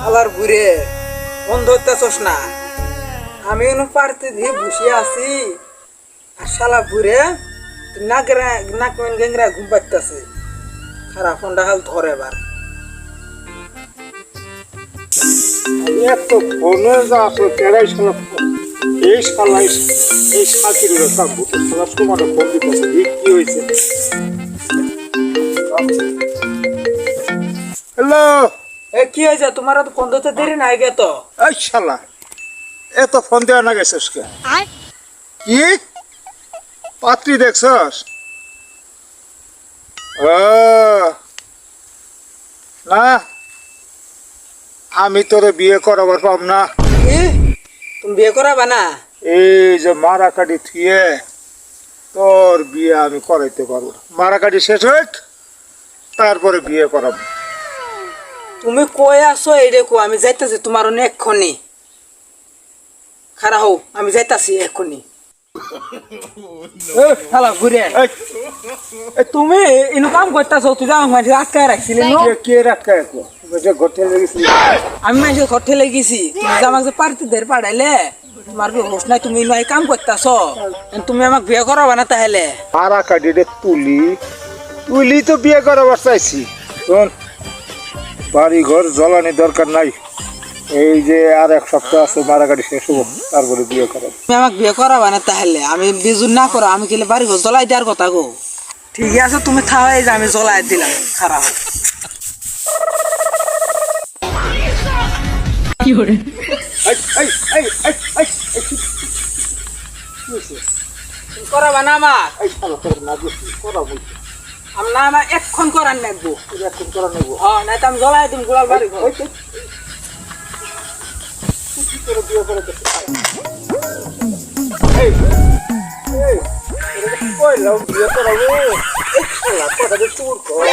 আলার বুড়ে বন্ধ হইতেছস না। আমি এনে পারতে দিয়ে বসে আছি। আর শালা নাগরা নাক মেন গেংরা ঘুম পাইতেছে। খারাপ ফোনটা হাল ধরে এবার। এত ফোনে যা আসলে শালা এই শালা এই- এই সাকির সব ভূত শালা সমান ফোন দিতেছে। কি হয়েছে? হ্যালো! এ কি হয়েছে? তোমার তো ফোন ধরতে দেরি নাই গে তো। এই শালা এত ফোন দেওয়া না গেছিস কে? কি? পাত্রী দেখছস? না আমি তোরে বিয়ে করাবার পাম না। তুমি বিয়ে করাবা না? এই যে মারা মারাকাটি থুয়ে তোর বিয়ে আমি করাইতে পারব না। মারাকাটি শেষ হোক তারপরে বিয়ে করাবো। তুমি কই আসো এই দেখো আমি যাইতেছি তোমার অনেক এক্ষুনি। খারা হও আমি যাইতাছি এক্ষুনি। হ্যালো ঘুরে এই, এ, তুমি ইনু কাম করতেছো তুই আটকায় রাখছিলি রাখা? যে আমি মাঝে ঘর ঠেলে গেছি তুমি যে আমাকে পারতে দের পাঠাইলে তোমার হোস নাই তুমি কাম করতেছ। তুমি আমাকে বিয়ে করাবা না তাহলে? মারাকাটিরে তুলি। তুলি তো বিয়ে করাবার চাইছি। শোন বাড়ি ঘর জ্বালানি দরকার নাই এই যে আর এক সপ্তাহ আছে মারাকাটি শেষ হব তারপরে বিয়ে করাবো তুমি আমাকে বিয়ে করাবা না তাহলে আমি বিজুর না করো আমি খেলে বাড়ি ঘর জ্বলাই দেওয়ার কথা গো ঠিক আছে তুমি থাওয়াই যে আমি জ্বলাই দিলাম খারাপ এই, এই, এই, এই, এই, এই, কি করাবা না আমার এই করাবো। আমি না আমার এক্ষণ করার নেব এক্ষণ করার করা নেব। হ্যাঁ নাই তো আমি জ্বলাই দিম গোলাল বাড়ি কি করে বিয়ে করে? এই, এই, কইলাম বিয়ে করাবো। কথা চুর কর।